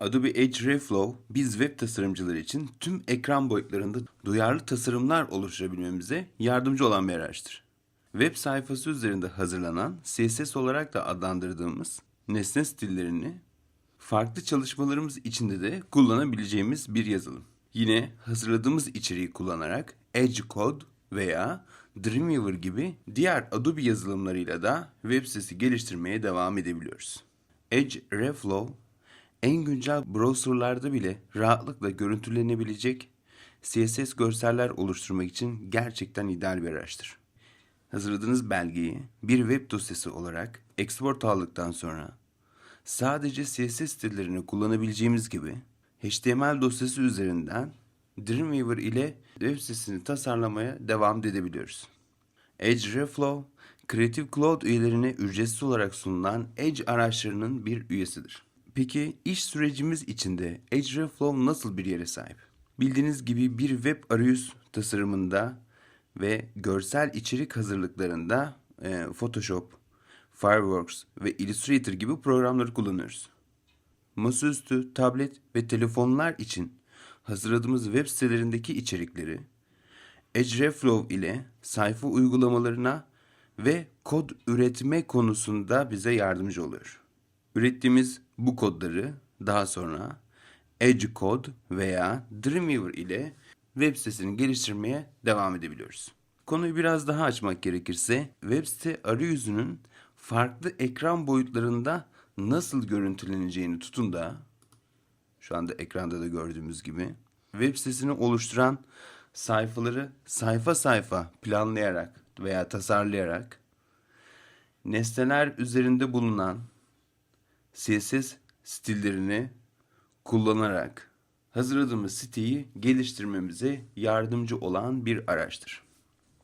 Adobe Edge Reflow biz web tasarımcıları için tüm ekran boyutlarında duyarlı tasarımlar oluşturabilmemize yardımcı olan bir araçtır. Web sayfası üzerinde hazırlanan CSS olarak da adlandırdığımız nesne stillerini farklı çalışmalarımız içinde de kullanabileceğimiz bir yazılım. Yine hazırladığımız içeriği kullanarak Edge Code veya Dreamweaver gibi diğer Adobe yazılımlarıyla da web sitesi geliştirmeye devam edebiliyoruz. Edge Reflow en güncel browserlarda bile rahatlıkla görüntülenebilecek CSS görseller oluşturmak için gerçekten ideal bir araçtır. Hazırladığınız belgeyi bir web dosyası olarak export aldıktan sonra sadece CSS stillerini kullanabileceğimiz gibi HTML dosyası üzerinden Dreamweaver ile web sitesini tasarlamaya devam edebiliyoruz. Edge Reflow, Creative Cloud üyelerine ücretsiz olarak sunulan Edge araçlarının bir üyesidir. Peki iş sürecimiz içinde Edge Reflow nasıl bir yere sahip? Bildiğiniz gibi bir web arayüz tasarımında ve görsel içerik hazırlıklarında e, Photoshop, Fireworks ve Illustrator gibi programları kullanıyoruz. Masaüstü, tablet ve telefonlar için hazırladığımız web sitelerindeki içerikleri Edge Reflow ile sayfa uygulamalarına ve kod üretme konusunda bize yardımcı oluyor. Ürettiğimiz bu kodları daha sonra Edge Code veya Dreamweaver ile web sitesini geliştirmeye devam edebiliyoruz. Konuyu biraz daha açmak gerekirse web site arayüzünün farklı ekran boyutlarında nasıl görüntüleneceğini tutun da şu anda ekranda da gördüğümüz gibi web sitesini oluşturan sayfaları sayfa sayfa planlayarak veya tasarlayarak nesneler üzerinde bulunan CSS stillerini kullanarak hazırladığımız siteyi geliştirmemize yardımcı olan bir araçtır.